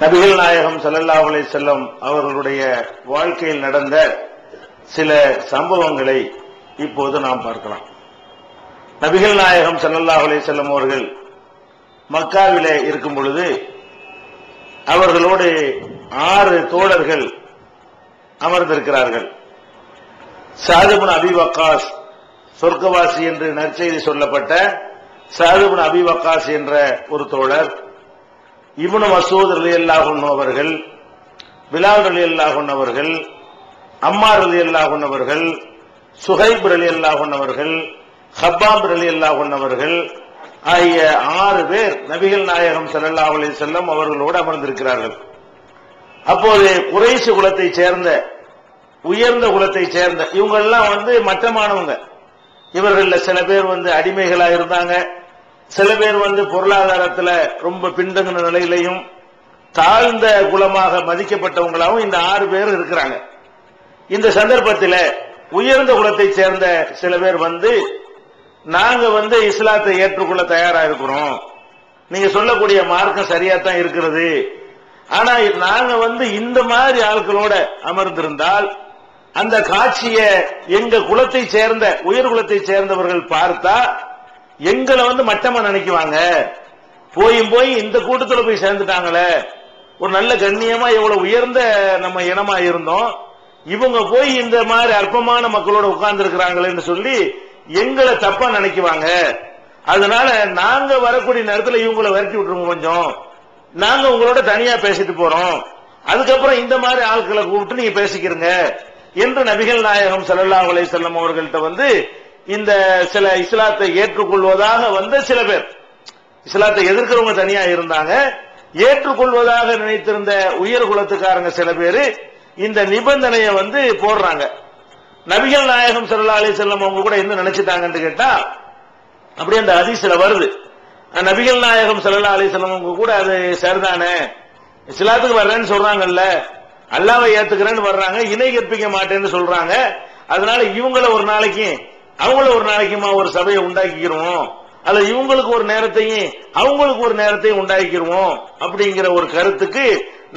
நபிகள் நாயகம் சல்லல்லா அலை செல்லம் அவர்களுடைய வாழ்க்கையில் நடந்த சில சம்பவங்களை இப்போது நாம் பார்க்கலாம். நபிகள் நாயகம் சல்லல்லா அலை செல்லம் அவர்கள் மக்காவிலே இருக்கும் பொழுது அவர்களோடு ஆறு தோழர்கள் அமர்ந்திருக்கிறார்கள். சாதுபுன் அபி வக்காஸ் சொர்க்கவாசி என்று நற்செய்தி சொல்லப்பட்ட சாதுபுன் அபி வக்காஸ் என்ற ஒரு தோழர் இவனு மசூத் அலி அல்லாஹுன் அவர்கள் பிலால் அலி அல்லாஹுன் அவர்கள் அம்மார் அலி அல்லாஹுன் அவர்கள் சுஹைப் அலி அல்லாஹுன் அவர்கள் ஹப்பாப் அலி அல்லாஹுன் அவர்கள் ஆகிய ஆறு பேர் நபிகள் நாயகம் ஸல்லல்லாஹு அலி செல்லம் அவர்களோடு அமர்ந்திருக்கிறார்கள். அப்போது குறைசு குலத்தை சேர்ந்த உயர்ந்த குலத்தை சேர்ந்த இவங்க எல்லாம் வந்து மட்டமானவங்க. இவர்களில் சில பேர் வந்து அடிமைகளா இருந்தாங்க சில பேர் வந்து பொருளாதாரத்தில் ரொம்ப பின்தங்கின நிலையிலையும் தாழ்ந்த குலமாக மதிக்கப்பட்டவங்களாகவும் இந்த ஆறு பேர் இருக்கிறாங்க. இந்த சந்தர்ப்பத்தில் உயர்ந்த குலத்தை சேர்ந்த சில பேர் வந்து நாங்க வந்து இஸ்லாத்தை ஏற்றுக்கொள்ள தயாரா இருக்கிறோம். நீங்க சொல்லக்கூடிய மார்க்கம் சரியா தான் இருக்கிறது. ஆனா நாங்க வந்து இந்த மாதிரி ஆட்களோட அமர்ந்திருந்தால் அந்த காட்சியை எங்க குலத்தை சேர்ந்த உயர் குலத்தை சேர்ந்தவர்கள் பார்த்தா எங்களை வந்து மட்டமா நினைக்குவாங்க. போயும் போய் இந்த கூட்டத்துல போய் சேர்ந்துட்டாங்களே. ஒரு நல்ல கண்ணியமா எவ்வளவு உயர்ந்த நம்ம இனமா இருந்தோம். இவங்க போய் இந்த மாதிரி அற்பமான மக்களோட உட்கார்ந்து இருக்கிறாங்களேன்னு சொல்லி எங்களை தப்பா நினைக்குவாங்க. அதனால நாங்க வரக்கூடிய நேரத்தில் இவங்களை விரட்டி விட்டுருங்க கொஞ்சம். நாங்க உங்களோட தனியா பேசிட்டு போறோம். அதுக்கப்புறம் இந்த மாதிரி ஆட்களை கூப்பிட்டு நீங்க பேசிக்கிறங்க. என்று நபிகள் நாயகம் செல்லல்லா அலைஹி செல்லம் அவர்கள்ட்ட வந்து இந்த சில இஸ்லாத்தை ஏற்றுக்கொள்வதாக வந்த சில பேர். இஸ்லாத்தை எதிர்க்கிறவங்க தனியா இருந்தாங்க. ஏற்றுக்கொள்வதாக நினைத்திருந்த உயர் குலத்துக்காரங்க சில பேர் இந்த நிபந்தனையை வந்து போடுறாங்க. நபிகள் நாயகம் சல்லா அலி செல்லம் அவங்க கூட என்ன நினைச்சிட்டாங்கன்னு கேட்டா அப்படியே அந்த அதிசல வருது. நபிகள் நாயகம் சல்லா அலி செல்லம் அவங்க கூட அது சரிதானே? இஸ்லாத்துக்கு வர்றேன்னு சொல்றாங்கல்ல. அல்லாவை ஏத்துக்கிறேன்னு வர்றாங்க. இணை கற்பிக்க மாட்டேன்னு சொல்றாங்க. அதனால இவங்கள ஒரு நாளைக்கு அவங்கள ஒரு நாளைக்குமா ஒரு சபையை உண்டாக்கிக்கிறோம் அல்லது இவங்களுக்கு ஒரு நேரத்தையும் அவங்களுக்கு ஒரு நேரத்தையும் உண்டாக்கிக்கிறோம் அப்படிங்கிற ஒரு கருத்துக்கு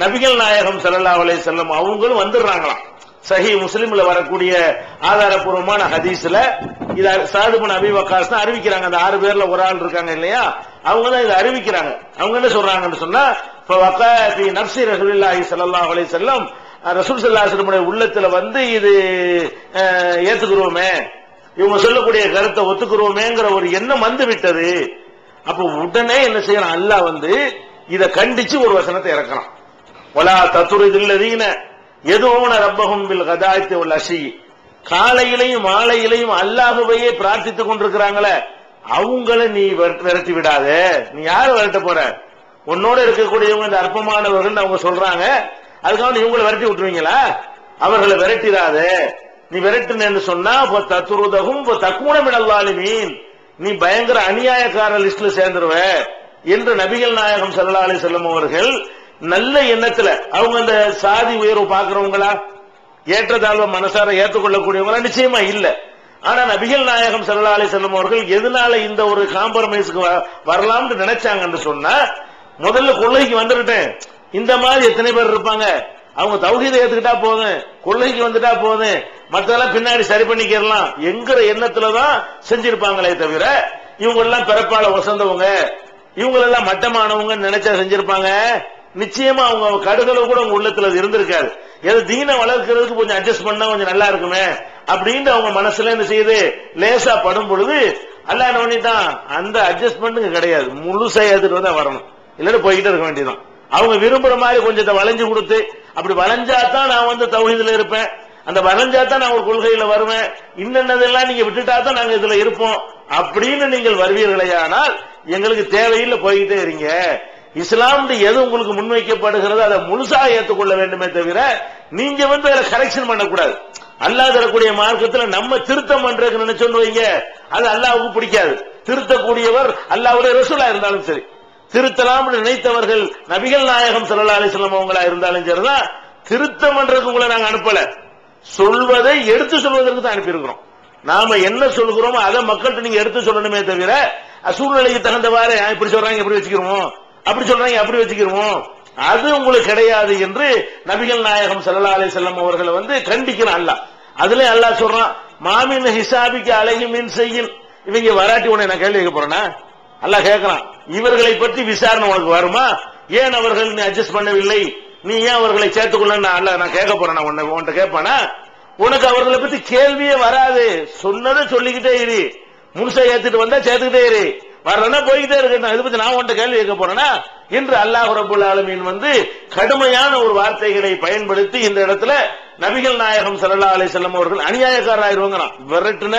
நபிகள் நாயகம் ஸல்லல்லாஹு அலே செல்லம் அவங்களும் வந்துடுறாங்களாம். சஹி முஸ்லீம்ல வரக்கூடிய ஆதாரப்பூர்வமான ஹதீஸ்ல இத சாதுபன் அபி வக்காஸ் தான் அறிவிக்கிறாங்க. அந்த ஆறு பேர்ல ஒரு ஆள் இருக்காங்க இல்லையா? அவங்க தான் இதை அறிவிக்கிறாங்க. அவங்க என்ன சொல்றாங்கன்னு சொன்னா ஃபி நப்சி ரசூலுல்லாஹி ஸல்லல்லாஹு அலைஹி வஸல்லம். ரசூல் சல்லாஹ் உள்ளத்துல வந்து இது அஹ், இவங்க சொல்லக்கூடிய கருத்தை ஒத்துக்கிறோமேங்கிற ஒரு எண்ணம் வந்து விட்டது அப்ப உடனே என்ன செய்யறான் அல்லாஹ் வந்து இத கண்டிச்சு ஒரு வசனத்தை இறக்குறான் தத்துரு தத்துருதில்லதீன எதுவும் ரப்பகும் பில் கதாயத்தை உள்ள அசி காலையிலையும் மாலையிலையும் அல்லாஹுவையே பிரார்த்தித்துக் கொண்டிருக்கிறாங்களே அவங்கள நீ விரட்டி- விரட்டி விடாத. நீ யார விரட்ட போற? உன்னோட இருக்கக்கூடியவங்க இந்த அற்பமானவர்கள் அவங்க சொல்றாங்க. அதுக்காக இவங்களை விரட்டி விட்டுருவீங்களா? அவர்களை விரட்டிடாத. நீ விரட்டுனேன்னு சொன்னா இப்போ தத்துருதகும் இப்போ தக்குணமிடல்லாலி மீன் நீ பயங்கர அநியாயக்கார லிஸ்ட்ல சேர்ந்துருவ என்று நபிகள் நாயகம் ஸல்லல்லாஹு அலைஹி அவர்கள் நல்ல எண்ணத்துல அவங்க அந்த சாதி உயர்வு பாக்குறவங்களா ஏற்றத்தாழ்வு மனசார ஏற்றுக்கொள்ளக்கூடியவங்களா? நிச்சயமா இல்ல. ஆனா நபிகள் நாயகம் ஸல்லல்லாஹு செல்லும் அவர்கள் எதனால இந்த ஒரு காம்ப்ரமைஸ்க்கு வ- வரலாம்னு நினைச்சாங்கன்னு சொன்னா முதல்ல கொள்ளைக்கு வந்துருட்டேன். இந்த மாதிரி எத்தனை பேர் இருப்பாங்க? அவங்க தௌஹீதை ஏத்துக்கிட்டா போதும் கொள்ளைக்கு வந்துட்டா போதும் மற்றதெல்லாம் பின்னாடி சரி பண்ணிக்கிறலாம். என்கிற எண்ணத்துல தான் செஞ்சிருப்பாங்களே தவிர இவங்க எல்லாம் பிறப்பால வசந்தவங்க இவங்க எல்லாம் மட்டமானவங்க நினைச்சா செஞ்சிருப்பாங்க. நிச்சயமா அவங்க கடுகளவு கூட உங்க உள்ளத்துல இருந்திருக்காரு இருந்திருக்காது. ஏதோ தீனை வளர்க்கறதுக்கு கொஞ்சம் அட்ஜஸ்ட் பண்ணா கொஞ்சம் நல்லா இருக்குமே அப்படின்னு அவங்க மனசுல என்ன செய்யுது? லேசா படும் பொழுது அல்ல என்ன பண்ணிட்டான் அந்த அட்ஜஸ்ட்மெண்ட்டுங்க கிடையாது. முழுசா ஏத்துட்டு தான் வரணும். இல்லன்னு போய்கிட்டே இருக்க வேண்டியதான் அவங்க விரும்புற மாதிரி கொஞ்சத்தை வளைஞ்சு கொடுத்து அப்படி வளைஞ்சா தான் நான் வந்து தௌஹீதுல இருப்பேன். அந்த வளைஞ்சா தான் நான் ஒரு கொள்கையில வருவேன். இன்னென்னதெல்லாம் நீங்க விட்டுட்டா தான் நாங்க இதுல இருப்போம். அப்படின்னு நீங்கள் வருவீர்களேயானால் எங்களுக்கு தேவையில்லை போய்கிட்டே இருங்க. இஸ்லாம் எது உங்களுக்கு முன்வைக்கப்படுகிறதோ அதை முழுசா ஏற்றுக்கொள்ள வேண்டுமே தவிர நீங்க வந்து அதுல கரெக்ஷன் பண்ணக்கூடாது. அல்லாஹ் தரக்கூடிய மார்க்கத்தில் நம்ம திருத்தம் பண்றதுக்கு நினைச்சோன்னு வைங்க. அது அல்லாவுக்கு பிடிக்காது. திருத்தக்கூடியவர் அல்லாவுடைய ரசூலா இருந்தாலும் சரி. திருத்தலாம் நினைத்தவர்கள் நபிகள் நாயகம் ஸல்லல்லாஹு அலைஹி அவங்களா இருந்தாலும் சரிதான். திருத்தம் பண்றதுக்கு உங்களை நாங்க அனுப்பல. சொல்வதை எடுத்து சொல்வதற்கு தான் அனுப்பியிருக்கிறோம். நாம என்ன சொல்கிறோமோ அதை மக்கள்கிட்ட நீங்க எடுத்து சொல்லணுமே தவிர சூழ்நிலைக்கு தகுந்தவாறு இப்படி சொல்றாங்க இப்படி வச்சுக்கிறோம்? அப்படி சொல்றாங்க அப்படி வச்சுக்கிருவோம் அது உங்களுக்கு கிடையாது என்று நபிகள் நாயகம் சல்லா அலைஹி அவர்களை வந்து கண்டிக்கிறான் அல்லாஹ். அதுல அல்லாஹ் சொல்றான் மாமின் ஹிசாபிக்கு அழகி மின் செய்யும் இவங்க வராட்டி உன்னை நான் கேள்வி கேட்க போறேன்னா அல்லாஹ் கேட்கறான் இவர்களை பற்றி விசாரணை உனக்கு வருமா? ஏன் அவர்கள் நீ அட்ஜஸ்ட் பண்ணவில்லை? நீ ஏன் அவர்களை சேர்த்துக்கொள்ள நான் அல்ல நான் கேட்க போறேன் உன்னை உன்கிட்ட கேட்பானா? உனக்கு அவர்களை பத்தி கேள்வியே வராது. சொன்னதை சொல்லிக்கிட்டே இரு. முழுசா ஏத்துட்டு வந்தா சேர்த்துக்கிட்டே இரு. வர்றனா போய்கிட்டே இருக்கட்டும் இதை பத்தி நான் உன்கிட்ட கேள்வி கேட்க போறேன்னா இன்று அல்லாஹ் ரபுல் ஆலமீன் வந்து கடுமையான ஒரு வார்த்தைகளை பயன்படுத்தி இந்த இடத்துல நபிகள் நாயகம் சல்லா அலைஹி அவர்கள் அநியாயக்காரராயிருவாங்கறான் விரட்டுன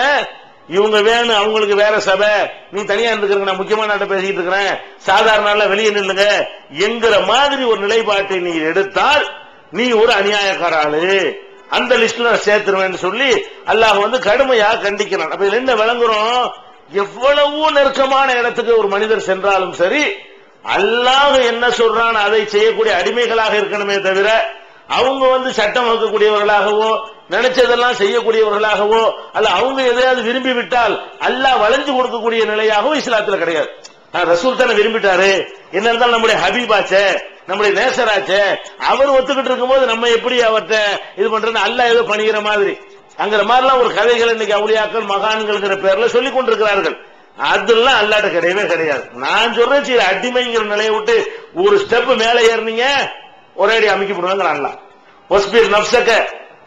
இவங்க வேணும் அவங்களுக்கு வேற சபை. நீ தனியா இருந்துக்கிறங்க நான் முக்கியமான நாட்டை பேசிட்டு இருக்கிறேன். சாதாரண வெளியே நில்லுங்க. என்கிற மாதிரி ஒரு நிலைப்பாட்டை நீ எடுத்தால் நீ ஒரு அநியாயக்கார ஆளு அந்த லிஸ்ட்ல நான் சேர்த்துருவேன்னு சொல்லி அல்லாஹ் வந்து கடுமையா கண்டிக்கிறான். அப்ப இதுல என்ன விளங்குறோம்? எவ்வளவு நெருக்கமான இடத்துக்கு ஒரு மனிதர் சென்றாலும் சரி அல்லாஹ் என்ன சொல்றான்? அதை செய்யக்கூடிய அடிமைகளாக இருக்கணுமே தவிர அவங்க வந்து சட்டம் வகுக்கக்கூடியவர்களாகவோ நினைச்சதெல்லாம் செய்யக்கூடியவர்களாகவோ அல்ல அவங்க எதையாவது விரும்பி விட்டால் அல்லாஹ் வளைஞ்சு கொடுக்கக்கூடிய நிலையாகவும் இஸ்லாத்துல கிடையாது. ஆஹ் ரசூல் தானே விரும்பிட்டாரு. என்ன இருந்தாலும் நம்முடைய ஹபீபாச்சே நம்முடைய நேசராச்சே அவர் ஒத்துக்கிட்டு இருக்கும்போது நம்ம எப்படி அவர்கிட்ட இது பண்றது அல்லாஹ் ஏதோ பணிகிற மாதிரி. அங்கிற மாதிரிலாம் ஒரு கதைகள் இன்னைக்கு அவுளியாக்கள் மகான்கள்ங்கிற பேர்ல சொல்லிக் கொண்டிருக்கிறார்கள் அதெல்லாம் அல்லாட்ட கிடையவே கிடையாது. நான் சொல்றேன் சரி அடிமைங்கிற நிலையை விட்டு ஒரு ஸ்டெப் மேலே ஏறினீங்க ஒரே அடி அமைக்கி போடுவாங்க அல்லா ஒஸ்பீர் நப்சக்க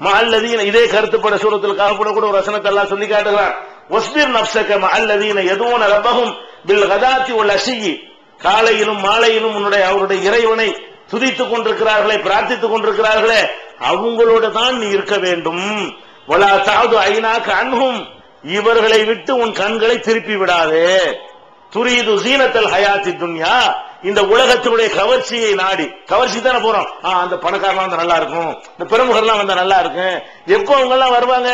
மல்லதீன இதே கருத்துப்பட சூரத்தில் காப்பட கூட ஒரு வசனத்தை எல்லாம் சொல்லி காட்டுகிறான். ஒஸ்பிர் நப்சக்க மல்லதீன எதுவும் ரப்பகும் பில் கதாத்தி உள்ள அசிகி காலையிலும் மாலையிலும் உன்னுடைய அவருடைய இறைவனை துதித்துக் கொண்டிருக்கிறார்களே பிரார்த்தித்துக் கொண்டிருக்கிறார்களே அவங்களோட தான் நீ இருக்க வேண்டும். வலா தாது ஐநா கண்ணும் இவர்களை விட்டு உன் கண்களை திருப்பி விடாதே. துரிது சீனத்தல் ஹயாத்தி துன்யா. இந்த உலகத்தினுடைய கவர்ச்சியை நாடி கவர்ச்சி தானே போறோம். ஆ, அந்த பணக்காரலாம் வந்து நல்லா இருக்கும். இந்த பிரமுகர்லாம் வந்தா நல்லா இருக்கும். எப்போ அவங்க எல்லாம் வருவாங்க?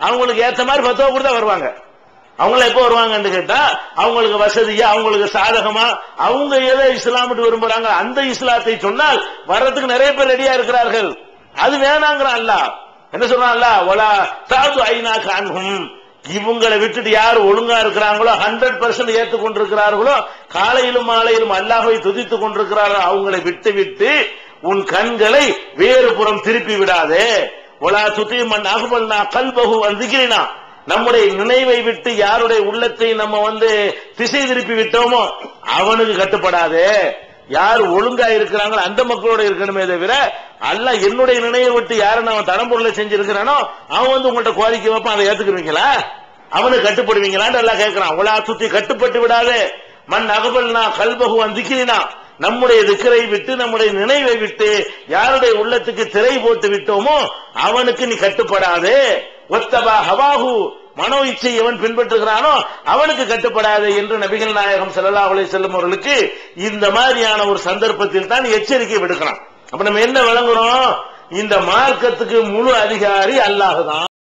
அவங்களுக்கு ஏத்த மாதிரி பத்தோ கூட தான் வருவாங்க. அவங்கள எப்போ வருவாங்கன்னு கேட்டா அவங்களுக்கு வசதியா அவங்களுக்கு சாதகமா அவங்க எதை இஸ்லாமிட்டு விரும்புறாங்க அந்த இஸ்லாத்தை சொன்னால் வர்றதுக்கு நிறைய பேர் ரெடியா இருக்கிறார்கள். அது வேணாங்கிறான் அல்லாஹ். என்ன சொல்றான் அல்ல ஒலா தாது ஐநா கான்ஹும் இவங்களை விட்டுட்டு யார் ஒழுங்கா இருக்கிறாங்களோ ஹண்ட்ரட் பர்சன்ட் ஏற்றுக்கொண்டிருக்கிறார்களோ காலையிலும் மாலையிலும் அல்லாஹை துதித்துக் கொண்டிருக்கிறாரோ அவங்களை விட்டு விட்டு உன் கண்களை வேறு புறம் திருப்பி விடாதே. ஒலா சுத்தி மண் அகுபல்னா கல்பகு வந்துகிறீனா நம்முடைய நினைவை விட்டு யாருடைய உள்ளத்தை நம்ம வந்து திசை திருப்பி விட்டோமோ அவனுக்கு கட்டுப்படாதே. யார் ஒழுங்கா இருக்கிறாங்களோ அந்த மக்களோட இருக்கணுமே தவிர அல்ல என்னுடைய நினைவை விட்டு யாரை நான் தடம் பொருளை செஞ்சிருக்கிறானோ அவன் வந்து உங்கள்கிட்ட கோரிக்கை வைப்பான் அதை ஏத்துக்கிறீங்களா அவனுக்கு கட்டுப்படுவீங்களான்னு எல்லாம் கேட்கிறான் உலா சுத்தி கட்டுப்பட்டு விடாதே. மண் அகபல்னா கல்பகு வந்திக்கிறீனா நம்முடைய திக்கரை விட்டு நம்முடைய நினைவை விட்டு யாருடைய உள்ளத்துக்கு திரை போட்டு விட்டோமோ அவனுக்கு நீ கட்டுப்படாதே. ஒத்தபா ஹவாஹு. மனோ இச்சை எவன் பின்பற்றுகிறானோ அவனுக்கு கட்டுப்படாது என்று நபிகள் நாயகம் ஸல்லல்லாஹு அலைஹி செல்லும் அவர்களுக்கு இந்த மாதிரியான ஒரு சந்தர்ப்பத்தில் தான் எச்சரிக்கை விடுக்கிறான். அப்ப நம்ம என்ன விளங்குறோம்? இந்த மார்க்கத்துக்கு முழு அதிகாரி அல்லாஹுதான்